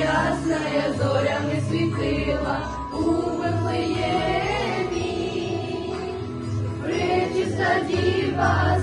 ясная зоря не світила у Вифлеємі, причиста діва